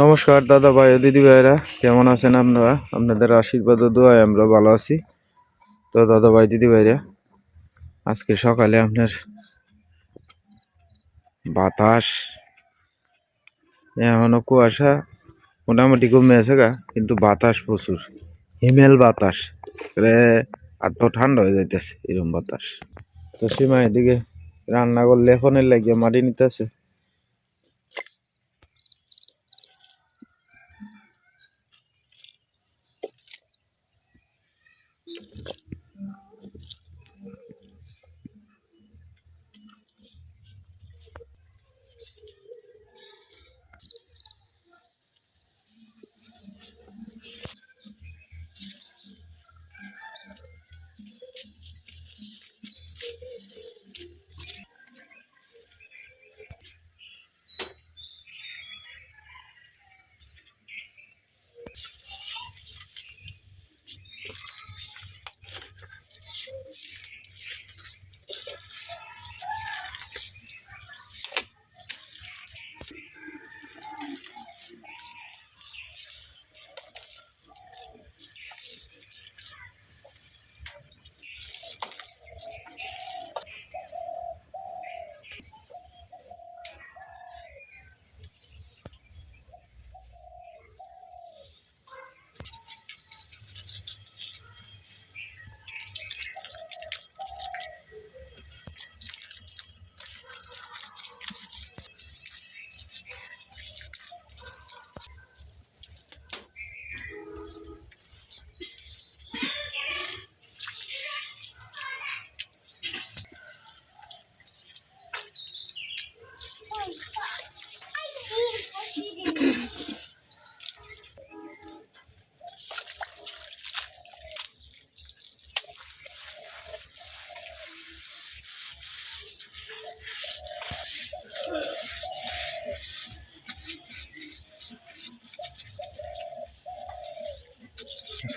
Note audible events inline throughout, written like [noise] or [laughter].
নমস্কার, দাদা ভাই ও দিদি ভাইরা কেমন আছেন আপনারা? আপনাদের আশীর্বাদ ও দোয়ায় আমরা ভালো আছি। তো দাদা ভাই, দিদি ভাইরা, আজকে সকালে আপনার বাতাস এখনও কুয়াশা, মোটামুটি কমে আছে গা, কিন্তু বাতাস প্রচুর। হিমেল বাতাস, রে আর তো ঠান্ডা হয়ে যাইতেছে এরকম বাতাস। তো সীমা এদিকে রান্না করলে এখনের লাগিয়ে মাটি নিতেছে।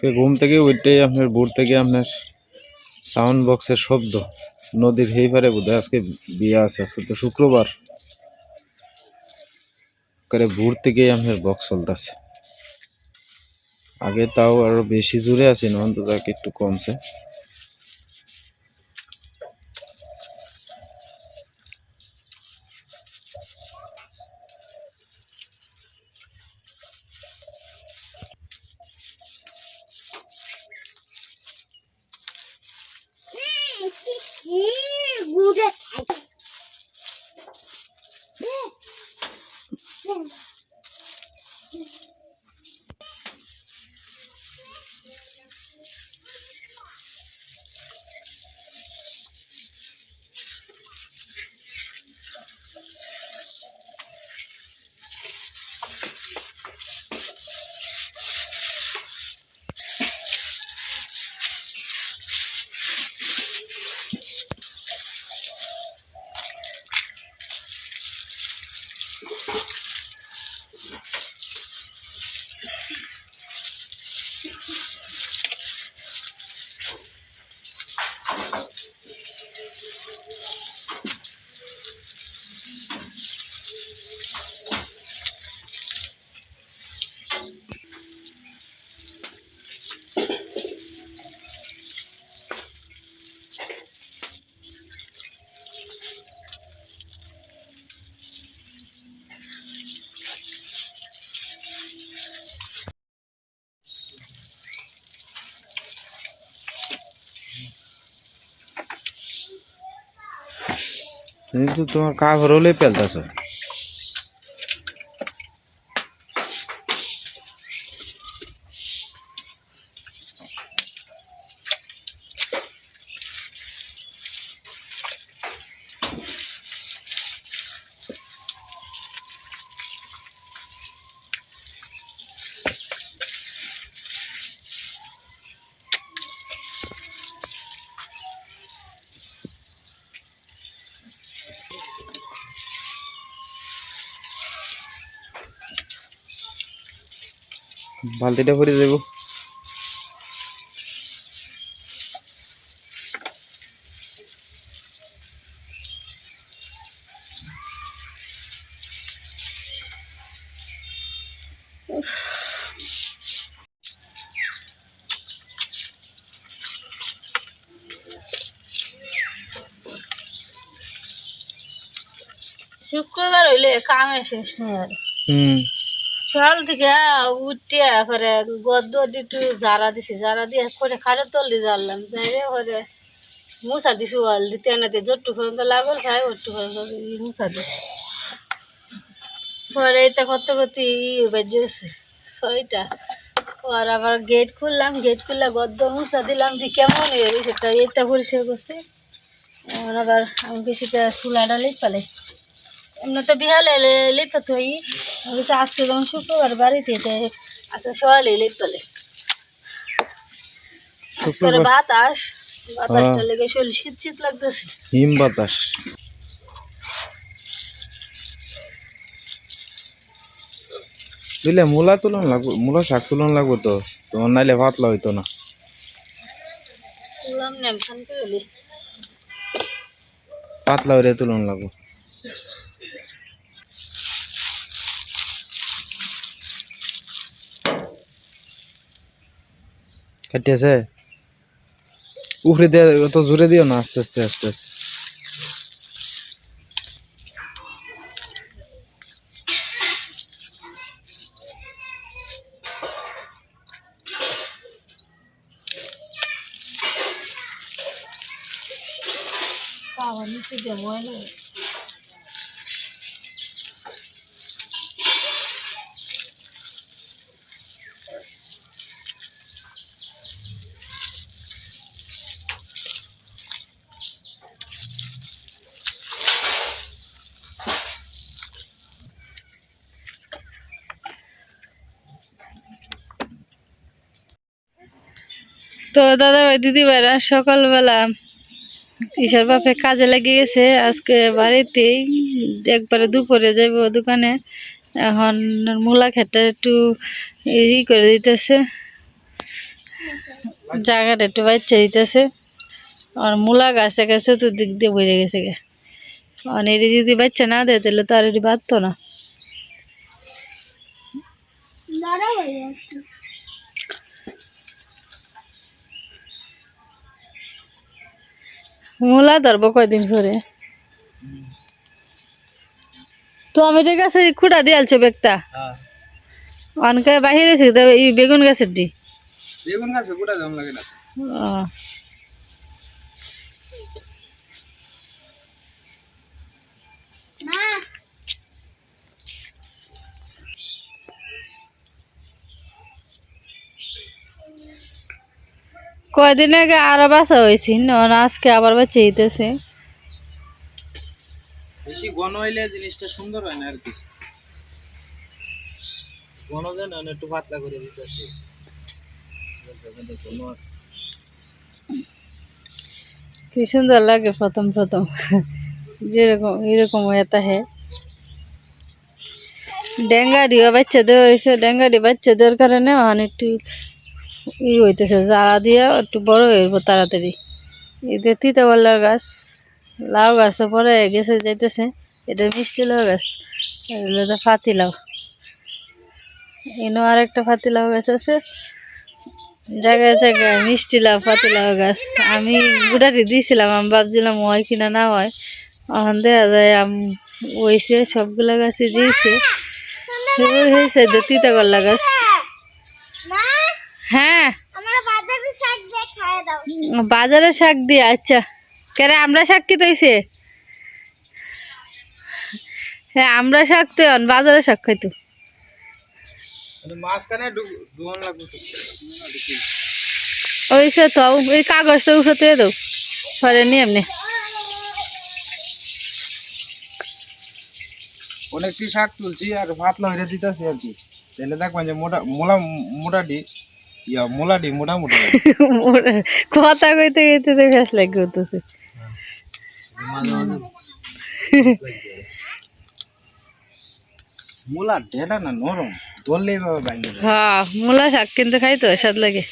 আজকে ঘুম থেকে ওইটাই আপনার ভোর থেকে আপনার সাউন্ড বক্সের শব্দ নদীর হেই পারে বোধ আজকে বিয়ে আছে, আজকে তো শুক্রবার। করে ভোর থেকেই আপনার বক্স চলতেছে। আগে তাও আরও বেশি জুড়ে আছে অন্তত একটু কমছে। Amen. त कार पर বালতিটা ভরে দেব। শুক্রবার হইলে কামে শেষ নেই আর হুম। সকাল থেকে উঠে পরে গদ্দ একটু জারা দিছি জারা দিয়ে করে খারে তল্লি জারলাম যাইরে পরে মুসা দিছি ওয়াল দিতে এনাতে যতটু পর্যন্ত লাগল খাই ওটু পর্যন্ত মুসা দিছি। পরে এটা করতে করতে ই বেজেছে ছয়টা। আর আবার গেট খুললাম গেট খুললে গদ্দ মুসা দিলাম, দিয়ে কেমন হয়ে সেটা এটা পরিষ্কার করছে। এখন আবার আমি কিছুটা চুলা লিপ পালে এমনি তো বিহালে লিপে তুই আমি বলছি, আজকে যেমন শুক্রবার বাড়িতে আজকে সকালে লিপ পালে আজকের শুক্রবার। বাতাস বাতাসটা লেগে শরীর শীত শীত লাগতেছে। হিম বাতাস। বুঝলে মূলা তুলন লাগবো মূলা শাক তুলন লাগবো তো তোমার নাইলে পাতলা হইতো না। পাতলা হইলে তুলন লাগবো। কাটিয়েছে? উপরে দিয়ে, অত জোরে দিও না, আস্তে আস্তে আস্তে আস্তে। পাওয়া নিচে দিয়ে ময়লা তো দাদা ভাই, দিদি ভাইরা, সকালবেলা ঈশার বাপে কাজে লেগে গেছে। আজকে বাড়িতেই একবারে দুপুরে যাইব দোকানে। এখন মূলা খেতে একটু ই করে দিতেছে। জায়গাটা একটু বাচ্চা দিতেছে। আর মূলা গাছে গাছে তো দিক দিয়ে বেড়ে গেছে গে। আর এটি যদি বাচ্চা না দেয়, তাহলে তো আর এটি বাঁধতো না। মূলা ধরবো কয়দিন করে টমেটো আমি তো গাছে খুঁড়া দিয়ে আলছো বেগটা অনকে বাহির আছে এই বেগুন গাছের ডি। বেগুন গাছে খুঁটা জম লাগে না। ও। কয়দিন আগে আরও বাসা হয়েছি নন আজকে আবার বাচ্চা হইতেছে। বেশি ঘন হইলে জিনিসটা সুন্দর হয় না আর কি? ঘন যেন একটু পাতলা করে দিতেছে কি সুন্দর লাগে প্রথম প্রথম। যেরকম এরকম এটা হে ডেঙ্গাডিও বাচ্চা দেওয়া হয়েছে ডেঙ্গাডি বাচ্চা দেওয়ার কারণে অনেকটু ই হইতেছে জারা দিয়ে একটু বড় হয়ে তাড়াতাড়ি। এতে তিতাবল্লার গাছ, লাউ গাছও পরে গেছে, যাইতেছে। এটা মিষ্টি লাউ গাছ তো ফাতি লাউ। এনো আর একটা ফাতি লাউ গাছ আছে। জায়গায় জায়গায় মিষ্টি লাউ পাতি লাউ গাছ। আমি গুড়াটি দিয়েছিলাম আমি ভাবছিলাম হয় কিনা না হয়। এখন দেখা যায়, আম ওইছে সবগুলা গাছে দিয়েছে। হয়েছে তিতা করলা গাছ। বাজারে শাক দিয়ে আচ্ছা। কেন আমরা শাক কি তৈছে? হ্যাঁ আমরা শাক তো বাজারে শাক খাইতো। ওই সে তো। ওই কাগজটার উপরে দিয়ে দাও। সরে নি এমনি। অনেকটি শাক তুলছি আর পাতলা হইলে দিতেছি আর কি। তাহলে দেখবেন যে মোটা মোলা মোটাটি ইয়া মোলাটি মোটামুটি। [laughs] কথা কইতে কইতে তো ফেস লাগে হতেছে [laughs] মোলা ডেটা না নরম হ্যাঁ মূলা শাক কিন্তু খাই তো স্বাদ লাগে। [laughs]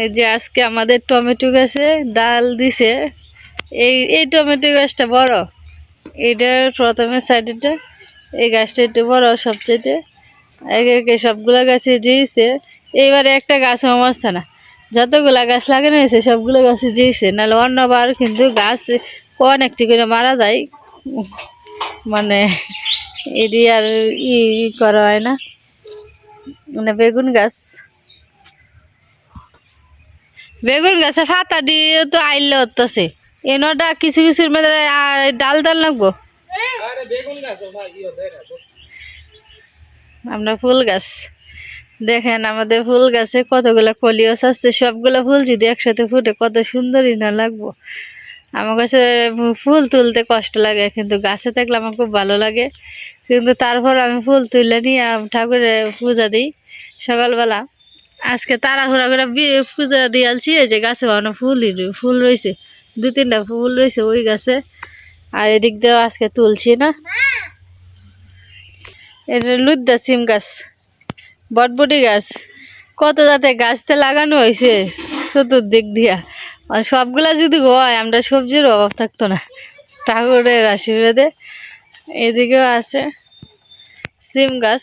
এই যে আজকে আমাদের টমেটো গাছে ডাল দিছে। এই এই টমেটো গাছটা বড়। এইটার প্রথমে সাইডেটা এই গাছটা একটু বড় সবচেয়ে একে একে সবগুলো গাছে জিয়েছে এইবারে একটা গাছ মরছে না। যতগুলা গাছ লাগানো হয়েছে, সবগুলো গাছে জিয়েছে নাহলে অন্যবার কিন্তু গাছ অনেকটি করে মারা যায়। মানে এটি আর ই করা হয় না। মানে বেগুন গাছ। বেগুন গাছে ফাতা দিয়ে তো আইলে হতেছে এনটা কিছু কিছু মধ্যে ডাল ডাল লাগবো। আমরা ফুল গাছ। দেখেন আমাদের ফুল গাছে কতগুলো কলিও আসছে সবগুলো ফুল যদি একসাথে ফুটে কত সুন্দরই না লাগবো। আমার কাছে ফুল তুলতে কষ্ট লাগে কিন্তু গাছে থাকলে আমার খুব ভালো লাগে। কিন্তু তারপর আমি ফুল তুলে নিয়ে ঠাকুরের পূজা দিই সকালবেলা। আজকে তাড়াহুড়া করে পূজা দিয়ে আলছি এই যে গাছে অনেক ফুলই ফুল রয়েছে। দু তিনটা ফুল রয়েছে, ওই গাছে। আর এদিক দিয়েও আজকে তুলছি না। এটা লুদ্দা সিম গাছ, বটবটি গাছ। কত যাতে গাছতে লাগানো হয়েছে, চতুর্দিক দিয়া। আর সবগুলা যদি হয়, আমরা সবজির অভাব থাকতো না। ঠাকুরের আশীর্বাদে এদিকেও আছে সিম গাছ।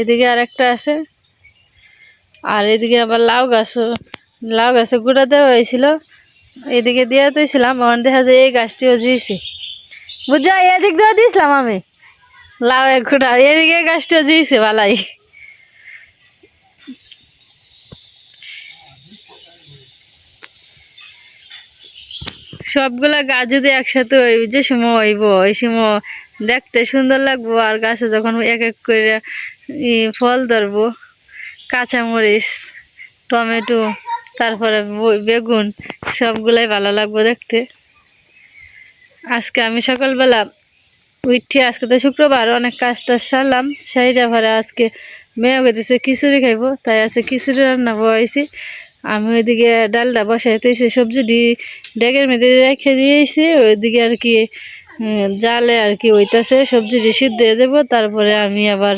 এদিকে আর একটা আছে। আর এদিকে আবার লাউ গাছও, লাউ গাছে গুঁড়া দেওয়া হয়েছিল। এদিকে দিয়ে দিয়েছিলাম আমার দেখা যায় এই গাছটিও জিয়েছে বুঝা, এদিক দিয়ে দিয়েছিলাম আমি। লাউ এক গুঁড়া এদিকে গাছটিও জিয়েছে ভালাই সবগুলা গাছ যদি একসাথে ওই যে সময় হইব, ওই সময় দেখতে সুন্দর লাগবো, আর গাছে যখন এক এক করে ফল ধরবো, কাঁচামরিচ, টমেটো তারপরে বেগুন, সবগুলাই ভালো লাগবে দেখতে। আজকে আমি সকালবেলা উঠছি আজকে তো শুক্রবার, অনেক কাজ টাজ সারলাম সেইটা ভরে আজকে মেয়ে দিছে খিচুড়ি খাইবো, তাই আজকে খিচুড়ি রান্না বসাইছি আমি ওইদিকে ডালটা বসাইতেছি সবজি ডি ডেগের মধ্যে রেখে দিয়েছি, ওইদিকে আর কি জালে আর কি ওইটাছে সবজি সিদ্ধ দিয়ে দেবো তারপরে আমি আবার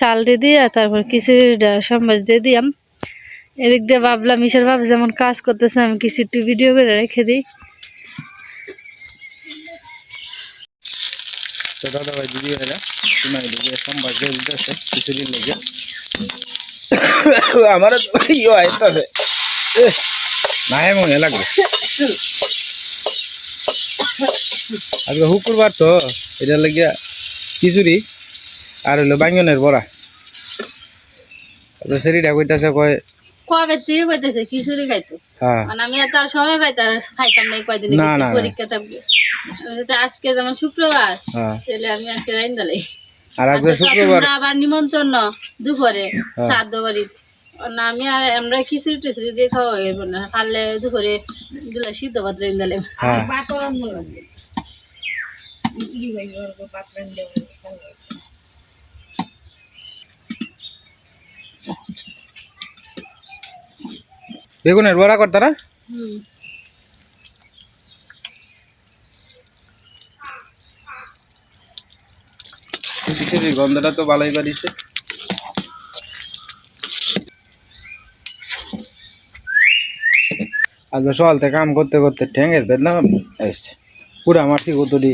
চালটি দিয়ে তারপর খিচুড়িটা সম্বাস দিয়ে দিলাম এদিক দিয়ে ভাবলাম মিশার ভাব যেমন কাজ করতেছে আমি কিছু একটু ভিডিও করে রেখে দিই। তো দাদা ভাই দিদি ভাইরা তোমার দিকে সোমবার দিয়ে দিতেছে খিচুড়ির লেগে। আমার ইয়ে আইতাছে না মনে লাগবে। আজকে শুক্রবার তো এটা লাগিয়া খিচুড়ি আর হইল বাঙ্গনের বড়া। তো সেরিটা কইতাছে কয় কবে থেকে কইতেছে খিচুড়ি খাইতো। হ্যাঁ। মানে আমি এত আর সময় পাইতাম খাইতাম না কয়দিন। পরীক্ষা থাকবে। আজকে যেমন শুক্রবার হ্যাঁ। তাহলে আমি আজকে রাইন দালাই আর আজকে শুক্রবার আবার নিমন্ত্রণ ন দুপুরে হ্যাঁ। শ্রাদ্ধ বাড়ির। না আমি আর আমরা খিচুড়ি টিচুড়ি দিয়ে খাওয়া হইব না। পারলে দুপুরে দিলা সিদ্ধ ভাত রাইন দালে হ্যাঁ। বেগুনের বড়া হুম। খিচুড়ির গন্ধটা তো ভালোই বাড়িছে আজ সকালতে কাম করতে করতে ঠ্যাঙের বেদনা এসছে পুরা মারছি কতটি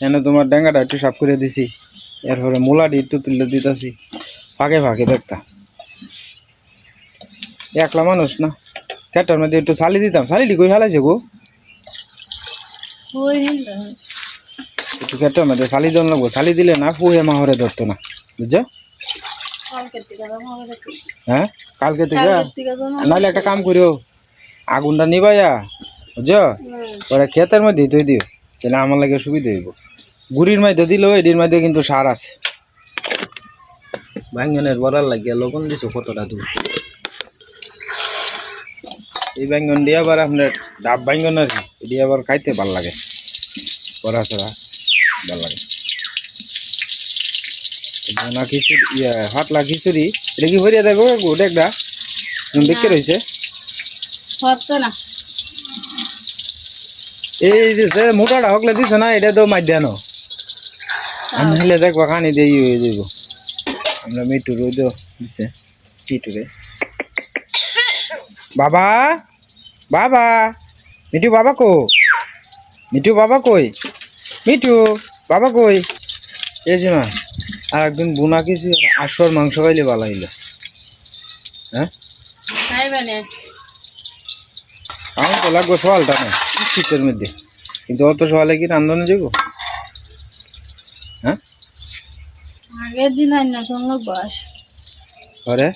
এনে তোমার ডেঙ্গাটা একটু সাফ করে দিছি। এরপরে মূলাটি একটু তুলে দিতেছি। ফাঁকে ফাঁকে দেখতাম একলা মানুষ না। ক্যাটার মধ্যে একটু শালি দিতাম। শালিটি কই ফেলাইছে গো? একটু ক্যাটার মধ্যে শালি জন লাগবো। শালি দিলে না ফুহে মাহরে ধরতো না। বুঝছ। হ্যাঁ? কালকে থেকে নাহলে একটা কাম করিও। আগুনটা নিবাইয়া বুঝছ। ওরা ক্ষেতের মধ্যে ধুই দিও। তাহলে আমার লাগে সুবিধা হইব। গুড়ির মধ্যে দিলেও এটির মধ্যে কিন্তু সার আছে। ব্যাঙ্গনের বড়ার লাগিয়া লবণ দিছো কতটা দূর? এই ব্যাঙ্গন দিয়ে আবার আপনার ডাব ব্যাঙ্গন আর কি এটি আবার খাইতে ভালো লাগে। বড়া ছড়া ভালো লাগে। না খিচুড়ি ইয়া হাতলা খিচুড়ি এটা কি ভরিয়া দেখো গোটা একটা? দেখতে রয়েছে? এই যে সে মোটাটা হকলে দিছ না এটা তো মাধ্যাহ্ন আমি হলে দেখব খানি দিয়ে হয়ে যাইব। আমরা মিটু দিছে পিটুরে বাবা! বাবা মিঠু বাবা কো মিঠু বাবা কই? মিঠু বাবা কই? এই যে মা আর একদিন বুনা কিছু আশ্বর মাংস খাইলে ভালো হইল। হ্যাঁ? খাইবে না আমার তো লাগবে সকালটা না শীতের মধ্যে। কিন্তু অত সকালে কি রান্ধনে যাব? হ্যাঁ? আগের দিন আর না তোমার বস। ঘরে?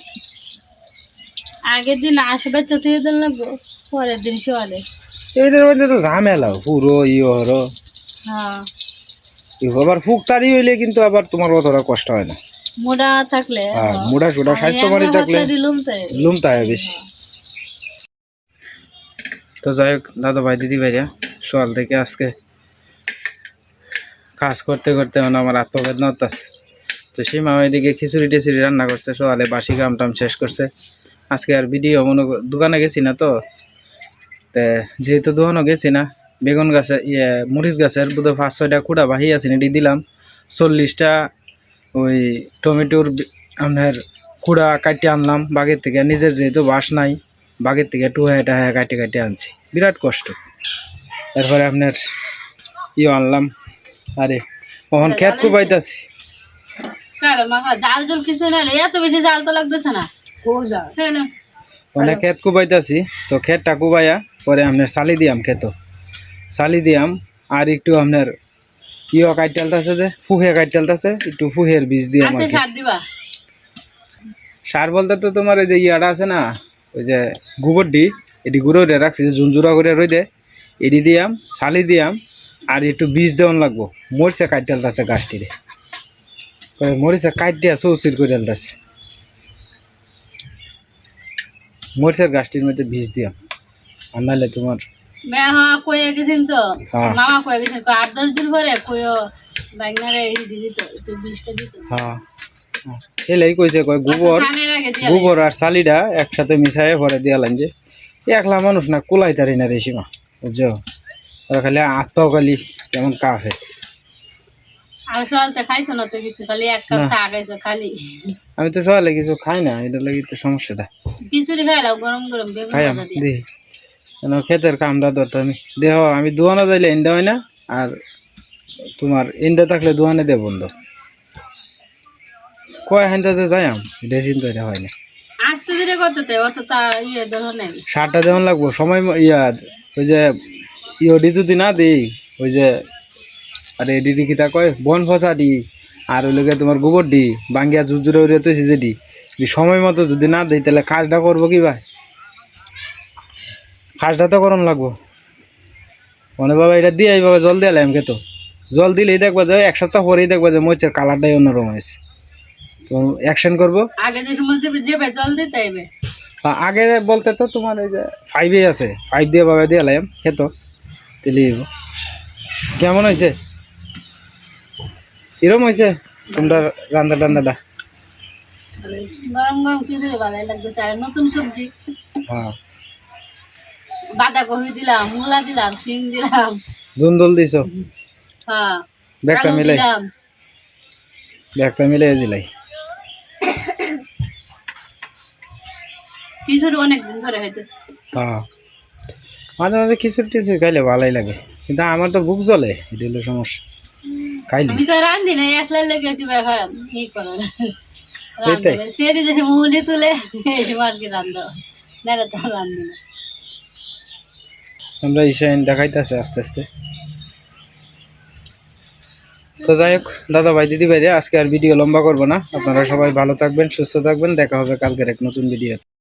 আগের দিন আসবে তো থেকে দিন লাগবো পরের দিন সকালে এইটার মধ্যে তো ঝামেলা পুরো ইয়ে হ্যাঁ। আবার ফুক তাড়ি হইলে কিন্তু আবার তোমার অতটা কষ্ট হয় না। মোটা থাকলে হ্যাঁ মুড়া সুড়া স্বাস্থ্য মারি থাকলে লুমতা। হয় বেশি। তো যাই হোক দাদা ভাই দিদি ভাইরা সকাল থেকে আজকে কাজ করতে করতে মানে আমার আত্মবেদনা হচ্ছে তো সেই মামা এদিকে খিচুড়ি টিচুড়ি রান্না করছে সকালে বাসি কাম টাম শেষ করছে। আজকে আর ভিডিও মনে দোকানে গেছি না তো। তে যেহেতু দোকানও গেছি না বেগুন গাছে ইয়ে মরিচ গাছের বোধহয় পাঁচ ছয়টা কুড়া বাহি আছে এটি দিলাম। চল্লিশটা ওই টমেটোর আপনার কুড়া কাটিয়ে আনলাম বাগের থেকে। নিজের যেহেতু বাস নাই বাগের থেকে টুহায় টাহায় কাটে কাটে আনছি। বিরাট কষ্ট। তারপরে আপনার ইয়ে আনলাম। আরে কখন খেত কালো মাখা জাল জল কিছু না এত বেশি জাল তো লাগতেছে না। মানে খেত কুবাইতাছি তো খেতটা কুবাইয়া পরে আপনার সালি দিয়াম খেত সালি দিয়াম আর একটু আপনার ইয়ে কাটালতাছে যে ফুহে কাটালতাছে একটু ফুহের বীজ দিয়াম আর আচ্ছা সার দিবা। সার বলতে তো তোমার ওই যে ইয়াটা আছে না ওই যে গোবর ডি এটি গুঁড়ো দিয়ে রাখছি যে জুনজুরা করে রই দে। এটি দিয়াম সালি দিয়াম আর একটু বীজ দেওয়ান লাগবো। মরিচে কাটতে আলতাছে গাছটিরে। মরিচে কাট দিয়া চৌচির করে আলতাছে মরিচের গাছটির মধ্যে বীজ দিয়াম আর নাহলে তোমার হ্যাঁ কয়ে গেছেন তো। হ্যাঁ। মামা কয়ে গেছেন কয় আট দশ দিন পরে কয়ও বাইকনারে এই দিয়ে একটু বীজটা দিত। হ্যাঁ। এলেই কইছে কয় গোবর আগে দিয়ে গোবর আর সালিডা একসাথে মিশাই পরে দিয়ালাম যে একলা মানুষ না কুলাই তারি না রে সীমা বুঝছ? খালি আত্মাও খালি কেমন কাফে আর সকালতে খাইছো না তো কিছু? খালি এক কাপ চা খাইছো খালি। আমি তো সকালে কিছু খাই না এটা লাগি তো সমস্যাটা। খিচুড়ি গরম গরম বেগুন খাইয়াম ভাজা দিয়ে। কেন ক্ষেতের কামটা ধরতে আমি। দেহ আমি দোয়ানো যাইলে ইন্দা হয় না আর তোমার ইন্দা থাকলে দোয়ানে দে বন্ধ। কয় যাইয়াম এটা চিন্তা এটা হয় না। আসতে অত তা ইয়ে নাই। সারটা যেমন লাগবো সময় ইয়া ওই যে ইয়ডি যদি না দিই ওই যে আরে দিদি কিতা কয়? বন ফসা দি। আর ওই লোকে তোমার গোবর দি। বাঙ্গিয়া জুজুরে উড়ে তো যে দি সময় মতো যদি না দিই তাহলে কাজটা করব কি ভাই? কাজটা তো করন লাগবো। মনে বাবা এটা দিয়ে বাবা জল দিয়ে এলাম খেতো। জল দিলেই দেখবা যে এক সপ্তাহ পরেই দেখবা যে মরিচের কালারটাই অন্যরকম হয়েছে। তো অ্যাকশন করব। আগে যে সময় যাবে যাবে জল দিতে হবে আগে বলতে তো তোমার ওই যে ফাইভে আছে। ফাইভ দিয়ে বাবা দিয়ে এলাম খেত। তেলি কেমন হয়েছে কিরম হয়েছে? তোমরা রান্না টান্নাটা গরম গরম খিচুড়ি ভালোই লাগতেছে? আর নতুন সবজি। হ্যাঁ। বাঁধাকপি দিলাম মূলা দিলাম সিম দিলাম। দুন্দল দিছ? হ্যাঁ। ব্যাগটা মিলাই। ব্যাগটা মিলাই দিলাই। খিচুড়ি ধরে হইতেছে। হ্যাঁ। মাঝে মাঝে খিচুড়ি টিচুড়ি খাইলে ভালোই লাগে। কিন্তু আমার তো বুক জ্বলে এটা হলো সমস্যা। খাইলি তো রান্ধি না একলা লেগে করে। এইটাই। রান্ধলে সেরি দেশে মুলি তুলে আর কি রান্ধ। নাহলে তো রান্ধি না। আমরা ইসাইন দেখাইতেছে আস্তে আস্তে। তো যাই হোক দাদা ভাই দিদি ভাইরে আজকে আর ভিডিও লম্বা করব না। আপনারা সবাই ভালো থাকবেন সুস্থ থাকবেন। দেখা হবে কালকের এক নতুন ভিডিও